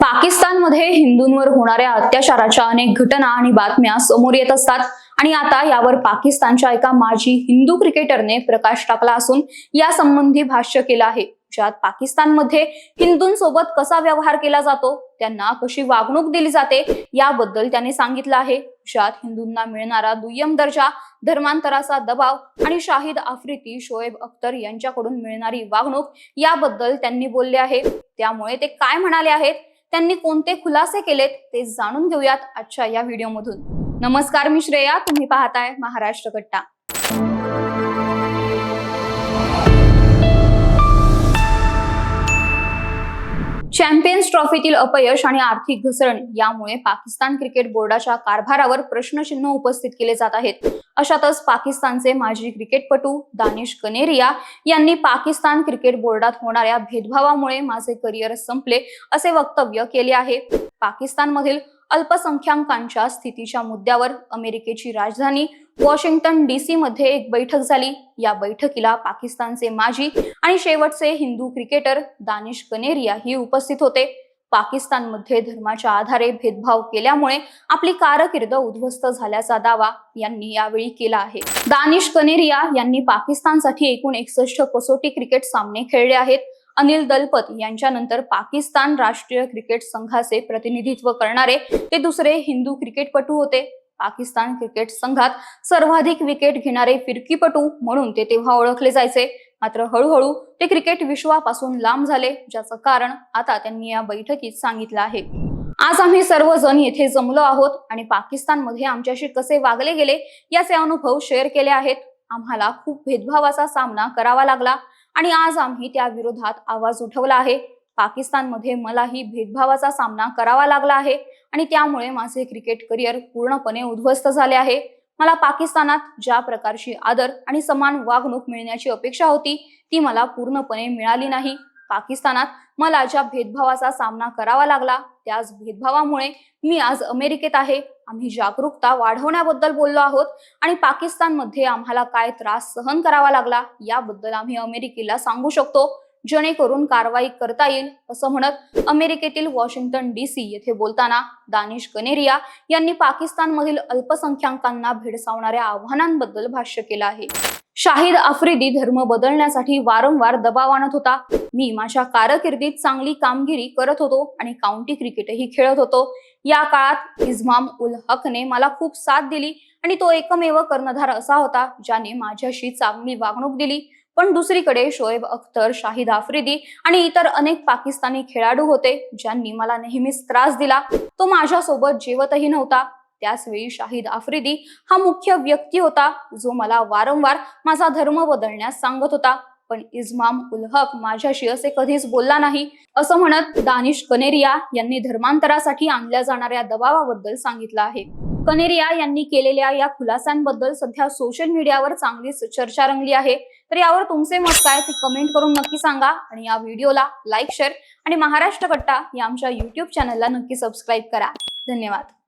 पाकिस्तानमध्ये हिंदूंवर होणाऱ्या अत्याचाराच्या अनेक घटना आणि बातम्या समोर येत असतात. आणि आता यावर पाकिस्तानच्या एका माजी हिंदू क्रिकेटरने प्रकाश टाकला असून या संबंधी भाष्य केलं आहे. ज्यात पाकिस्तानमध्ये हिंदूंसोबत कसा व्यवहार केला जातो त्यांना कशी वागणूक दिली जाते याबद्दल त्याने सांगितलं आहे. ज्यात हिंदूंना मिळणारा दुय्यम दर्जा धर्मांतराचा दबाव आणि शाहिद आफ्रिदी शोएब अख्तर यांच्याकडून मिळणारी वागणूक याबद्दल त्यांनी बोलले आहे. त्यामुळे ते काय म्हणाले आहेत? त्यांनी कोणते खुलासे केलेत ते जाणून घेऊयात आजच्या या व्हिडिओमधून नमस्कार मी श्रेया. तुम्ही पाहताय महाराष्ट्र कट्टा. चॅम्पियन्स ट्रॉफीतील अपयश आणि आर्थिक घसरण यामुळे पाकिस्तान क्रिकेट बोर्डाच्या कारभारावर प्रश्नचिन्ह उपस्थित केले जात आहेत. अशातच पाकिस्तानचे माजी क्रिकेटपटू दानिश कनेरिया यांनी पाकिस्तान क्रिकेट बोर्डात होणाऱ्या भेदभावामुळे माझे करिअर संपले असे वक्तव्य केले आहे. पाकिस्तानमधील अल्पसंख्याकांच्या स्थितीच्या मुद्द्यावर अमेरिकेची राजधानी वॉशिंग्टन डीसी मध्ये एक बैठक झाली. या बैठकीला पाकिस्तानचे माजी आणि शेवटचे हिंदू क्रिकेटर दानिश कनेरिया ही उपस्थित होते. पाकिस्तानमध्ये धर्माच्या आधारे भेदभाव केल्यामुळे आपली कारकीर्द उद्ध्वस्त झाल्याचा दावा यांनी यावेळी केला आहे. दानिश कनेरिया यांनी पाकिस्तानसाठी एकूण एकसष्ट कसोटी क्रिकेट सामने खेळले आहेत. अनिल दलपत यांच्यानंतर पाकिस्तान राष्ट्रीय क्रिकेट संघाचे प्रतिनिधित्व करणारे ते दुसरे हिंदू क्रिकेटपटू होते. पाकिस्तान क्रिकेट संघात सर्वाधिक विकेट घेणारे फिरकीपटू म्हणून ते तेव्हा ओळखले जायचे. मात्र हळूहळू ते क्रिकेट विश्वापासून लांब झाले ज्याचं कारण आता त्यांनी या बैठकीत सांगितलं आहे. आज आम्ही सर्वजण येथे जमलो आहोत आणि पाकिस्तानमध्ये आमच्याशी कसे वागले गेले याचे अनुभव शेअर केले आहेत. आम्हाला खूप भेदभावाचा सामना करावा लागला आणि आज आम्ही त्या विरोधात आवाज उठवला आहे. पाकिस्तानमध्ये मलाही भेदभावाचा सामना करावा लागला आहे आणि त्यामुळे माझे क्रिकेट करिअर पूर्णपणे उद्ध्वस्त झाले आहे. मला पाकिस्तानात ज्या प्रकारची आदर आणि समान वागणूक मिळण्याची अपेक्षा होती ती मला पूर्णपणे मिळाली नाही. पाकिस्तानात मला ज्या भेदभावाचा सामना करावा लागला त्याच भेदभावामुळे मी आज अमेरिकेत आहे. आम्ही जागरूकता वाढवण्याबद्दल बोललो आहोत आणि पाकिस्तानमध्ये आम्हाला काय त्रास सहन करावा लागला याबद्दल आम्ही अमेरिकेला सांगू शकतो. जेणेकरून कारवाई करता येईल असं म्हणत अमेरिकेतील वॉशिंग्टन डीसी येथे बोलताना दानिश कनेरिया यांनी पाकिस्तानमधील अल्पसंख्याकांना भेडसावणाऱ्या आव्हानांबद्दल भाष्य केलं आहे. शाहिद आफ्रिदी धर्म बदलण्यासाठी वारंवार दबाव आणत होता. मी माझ्या कारकिर्दीत चांगली कामगिरी करत होतो आणि काउंटी क्रिकेटही खेळत होतो. या काळात इस्माम उल हकने मला खूप साथ दिली आणि तो एकमेव कर्णधार असा होता ज्याने माझ्याशी चांगली वागणूक दिली. पण दुसरीकडे शोएब अख्तर शाहिद आफ्रिदी आणि इतर अनेक पाकिस्तानी खेळाडू होते ज्यांनी मला नेहमीच त्रास दिला. तो माझ्यासोबत जेवतही नव्हता. त्याचवेळी शाहिद आफ्रिदी हा मुख्य व्यक्ती होता जो मला वारंवार माझा धर्म बदलण्यास सांगत होता. पण इस्माम उल हक माझ्याशी असे कधीच बोलला नाही. असं म्हणत दानिश कनेरिया यांनी धर्मांतरासाठी आणल्या जाणाऱ्या दबावाबद्दल सांगितलं आहे. कनेरिया यांनी केलेल्या या खुलासांबद्दल सध्या सोशल मीडियावर चांगलीच चर्चा रंगली आहे. तर यावर तुमचे मत काय ते कमेंट करून नक्की सांगा आणि या व्हिडिओला लाईक शेअर आणि महाराष्ट्र कट्टा या आमच्या युट्यूब चॅनलला नक्की सबस्क्राईब करा. धन्यवाद.